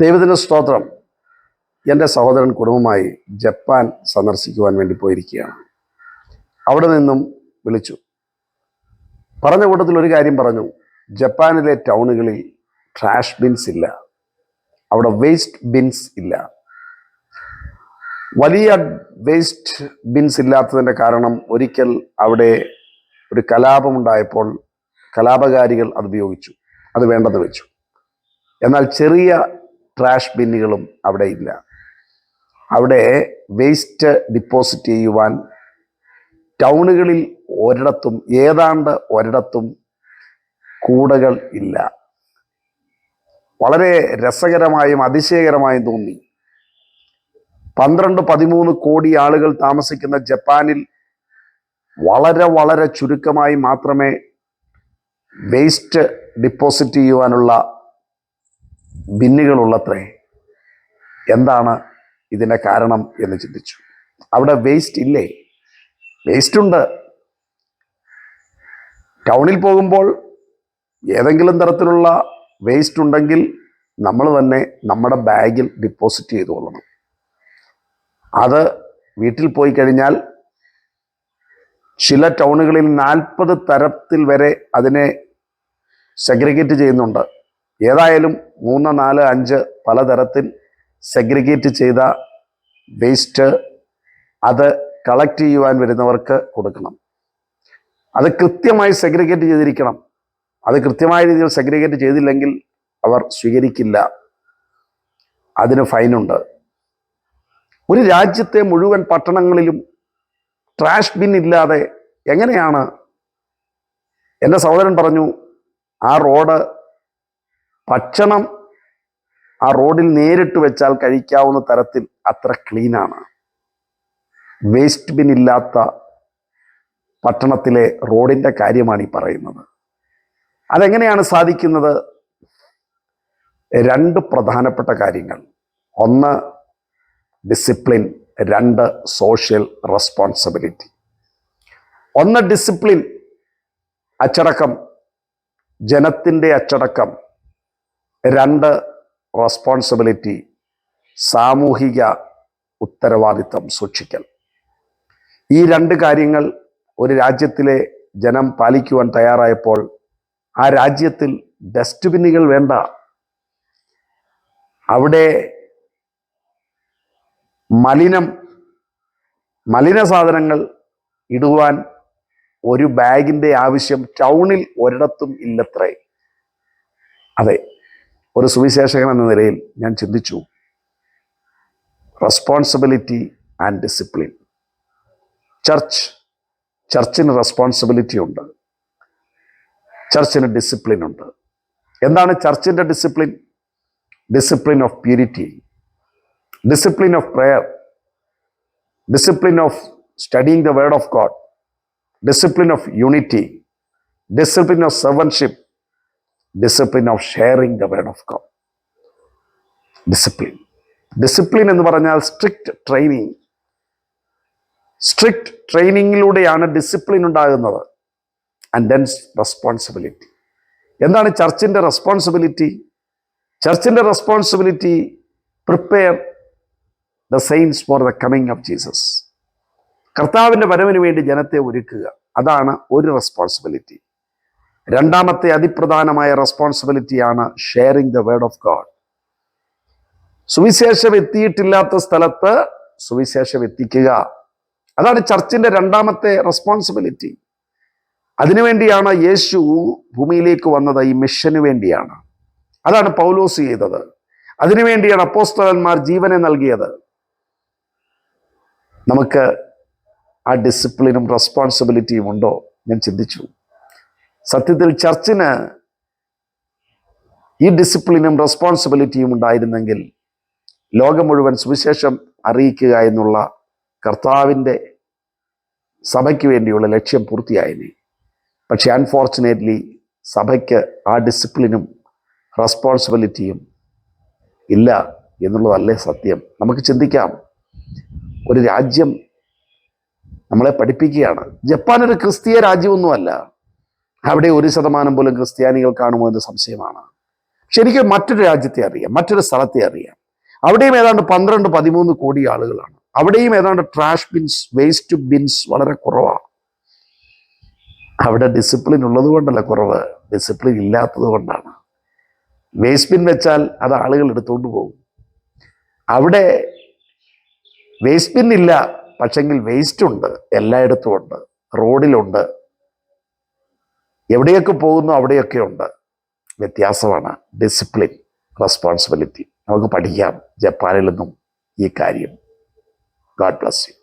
ദൈവത്തിന്റെ സ്തോത്രം എന്റെ സഹോദരൻ കുടുംബമായി ജപ്പാൻ സന്ദർശിക്കുവാൻ വേണ്ടി പോയിരിക്കുകയാണ്. അവിടെ നിന്നും വിളിച്ചു. പറഞ്ഞ കൂട്ടത്തിൽ ഒരു കാര്യം പറഞ്ഞു. ജപ്പാനിലെ ടൗണുകളിൽ ട്രാഷ് ബിൻസ് ഇല്ല. അവിടെ വേസ്റ്റ് ബിൻസ് ഇല്ല. വലിയ വേസ്റ്റ് ബിൻസ് ഇല്ലാത്തതിന്റെ കാരണം ഒരിക്കൽ അവിടെ ഒരു കലാപമുണ്ടായപ്പോൾ കലാപകാരികൾ അത് ഉപയോഗിച്ചു. അത് വേണ്ടെന്ന് വെച്ചു. എന്നാൽ ചെറിയ ട്രാഷ് ബിന്നുകളും അവിടെ ഇല്ല. അവിടെ വേസ്റ്റ് ഡിപ്പോസിറ്റ് ചെയ്യുവാൻ ടൗണുകളിൽ ഒരിടത്തും ഏതാണ്ട് ഒരിടത്തും കൂടകൾ ഇല്ല. വളരെ രസകരമായും അതിശയകരമായും തോന്നി. പന്ത്രണ്ട് പതിമൂന്ന് കോടി ആളുകൾ താമസിക്കുന്ന ജപ്പാനിൽ വളരെ വളരെ ചുരുക്കമായി മാത്രമേ വേസ്റ്റ് ഡിപ്പോസിറ്റ് ചെയ്യുവാനുള്ള ബിന്നുകളുള്ളത്രേ. എന്താണ് ഇതിന്റെ കാരണം എന്ന് ചിന്തിച്ചു. അവിടെ വേസ്റ്റ് ഇല്ലേ? വേസ്റ്റ് ഉണ്ട്. ടൗണിൽ പോകുമ്പോൾ ഏതെങ്കിലും തരത്തിലുള്ള വേസ്റ്റ് ഉണ്ടെങ്കിൽ നമ്മൾ തന്നെ നമ്മുടെ ബാഗിൽ ഡിപ്പോസിറ്റ് ചെയ്തു കൊള്ളണം അത് വീട്ടിൽ പോയി കഴിഞ്ഞാൽ ചില ടൗണുകളിൽ നാൽപ്പത് തരത്തിൽ വരെ അതിനെ സെഗ്രിഗേറ്റ് ചെയ്യുന്നുണ്ട്. ഏതായാലും മൂന്ന് നാല് അഞ്ച് പലതരത്തിൽ സെഗ്രിഗേറ്റ് ചെയ്ത വേസ്റ്റ് അത് കളക്ട് ചെയ്യുവാൻ വരുന്നവർക്ക് കൊടുക്കണം. അത് കൃത്യമായി സെഗ്രിഗേറ്റ് ചെയ്തിരിക്കണം. അത് കൃത്യമായ രീതിയിൽ സെഗ്രിഗേറ്റ് ചെയ്തില്ലെങ്കിൽ അവർ സ്വീകരിക്കില്ല. അതിന് ഫൈനുണ്ട് ഒരു രാജ്യത്തെ മുഴുവൻ പട്ടണങ്ങളിലും ട്രാഷ് ബിൻ ഇല്ലാതെ എങ്ങനെയാണ്? എന്റെ സഹോദരൻ പറഞ്ഞു ആ റോഡ് ഭക്ഷണം ആ റോഡിൽ നേരിട്ട് വെച്ചാൽ കഴിക്കാവുന്ന തരത്തിൽ അത്ര ക്ലീനാണ് വേസ്റ്റ് ബിൻ ഇല്ലാത്ത പട്ടണത്തിലെ റോഡിന്റെ കാര്യമാണ് ഈ പറയുന്നത്. അതെങ്ങനെയാണ് സാധിക്കുന്നത്? രണ്ട് പ്രധാനപ്പെട്ട കാര്യങ്ങൾ. ഒന്ന് ഡിസിപ്ലിൻ രണ്ട് സോഷ്യൽ റെസ്പോൺസിബിലിറ്റി ഒന്ന് ഡിസിപ്ലിൻ അച്ചടക്കം. ജനത്തിന്റെ അച്ചടക്കം. രണ്ട് റെസ്പോൺസിബിലിറ്റി സാമൂഹിക ഉത്തരവാദിത്തം സൂക്ഷിക്കൽ. ഈ രണ്ട് കാര്യങ്ങൾ ഒരു രാജ്യത്തിലെ ജനം പാലിക്കുവാൻ തയ്യാറായപ്പോൾ ആ രാജ്യത്തിൽ ഡസ്റ്റ്ബിന്നുകൾ വേണ്ട. അവിടെ മലിനം മലിന സാധനങ്ങൾ ഇടുവാൻ ഒരു ബാഗിന്റെ ആവശ്യം ടൗണിൽ ഒരിടത്തും ഇല്ലത്രേ. അതെ ഒരു സുവിശേഷകൻ എന്ന നിലയിൽ ഞാൻ ചിന്തിച്ചു. റെസ്പോൺസിബിലിറ്റി ആൻഡ് ഡിസിപ്ലിൻ ചർച്ച് ചർച്ചിന് റെസ്പോൺസിബിലിറ്റി ഉണ്ട്. ചർച്ചിന് ഡിസിപ്ലിൻ ഉണ്ട്. എന്താണ് ചർച്ചിന്റെ discipline discipline of purity discipline of prayer discipline of studying the word of God discipline of unity discipline of servantship discipline of sharing the word of God discipline discipline എന്ന് പറഞ്ഞാൽ strict training strict ട്രെയിനിങ്ങിലൂടെയാണ് discipline ഉണ്ടാകുന്നത്. And then responsibility എന്താണ് ചർച്ചിന്റെ responsibility ചർച്ചിന്റെ responsibility prepare the saints for the coming of Jesus കർത്താവിന്റെ വരവിന് വേണ്ടി ജനത്തെ ഒരുക്കുക. അതാണ് ഒരു റെസ്പോൺസിബിലിറ്റി രണ്ടാമത്തെ അതിപ്രധാനമായ റെസ്പോൺസിബിലിറ്റിയാണ് sharing the word of God സുവിശേഷം എത്തിയിട്ടില്ലാത്ത സ്ഥലത്ത് സുവിശേഷം എത്തിക്കുക. അതാണ് ചർച്ചിന്റെ രണ്ടാമത്തെ റെസ്പോൺസിബിലിറ്റി അതിനുവേണ്ടിയാണ് യേശു ഭൂമിയിലേക്ക് വന്നത് ഈ മിഷന് വേണ്ടിയാണ്. അതാണ് പൗലോസ് ചെയ്തത്. അതിനുവേണ്ടിയാണ് അപ്പോസ്തലന്മാർ ജീവനെ നൽകിയത്. നമുക്ക് ആ ഡിസിപ്ലിനും റെസ്പോൺസിബിലിറ്റിയും ഉണ്ടോ? ഞാൻ ചിന്തിച്ചു. സത്യത്തിൽ ചർച്ചിന് ഈ ഡിസിപ്ലിനും റെസ്പോൺസിബിലിറ്റിയും ഉണ്ടായിരുന്നെങ്കിൽ ലോകം മുഴുവൻ സുവിശേഷം അറിയിക്കുക എന്നുള്ള കർത്താവിന്റെ സഭയ്ക്ക് വേണ്ടിയുള്ള ലക്ഷ്യം പൂർത്തിയായിനെ പക്ഷെ അൺഫോർച്ചുനേറ്റ്ലി സഭയ്ക്ക് ആ ഡിസിപ്ലിനും റെസ്പോൺസിബിലിറ്റിയും ഇല്ല എന്നുള്ളതല്ലേ സത്യം. നമുക്ക് ചിന്തിക്കാം. ഒരു രാജ്യം നമ്മളെ പഠിപ്പിക്കുകയാണ്. ജപ്പാൻ ഒരു ക്രിസ്തീയ രാജ്യമൊന്നുമല്ല. അവിടെ ഒരു ശതമാനം പോലും ക്രിസ്ത്യാനികൾ കാണുമോ എന്ന് സംശയമാണ്. ശരിക്കും മറ്റൊരു രാജ്യത്തെ അറിയാം മറ്റൊരു സ്ഥലത്തെ അറിയാം. അവിടെയും ഏതാണ്ട് പന്ത്രണ്ട് പതിമൂന്ന് കോടി ആളുകളാണ്. അവിടെയും ഏതാണ്ട് ട്രാഷ് ബിൻസ് വേസ്റ്റ് ബിൻസ് വളരെ കുറവാണ് അവിടെ ഡിസിപ്ലിൻ ഉള്ളത് കൊണ്ടല്ല കുറവ്. ഡിസിപ്ലിൻ ഇല്ലാത്തത് കൊണ്ടാണ്. വേസ്റ്റ് ബിൻ വെച്ചാൽ അത് ആളുകൾ എടുത്തുകൊണ്ട് പോകും. അവിടെ വേസ്റ്റ് ബിൻ ഇല്ല പക്ഷെങ്കിൽ വേസ്റ്റ് ഉണ്ട് എല്ലായിടത്തും ഉണ്ട് റോഡിലുണ്ട് എവിടെയൊക്കെ പോകുന്നു അവിടെയൊക്കെ ഉണ്ട്. വ്യത്യാസമാണ്. ഡിസിപ്ലിൻ റെസ്പോൺസിബിലിറ്റി നമുക്ക് പഠിക്കാം. ജപ്പാനിൽ നിന്നും ഈ കാര്യം. God bless you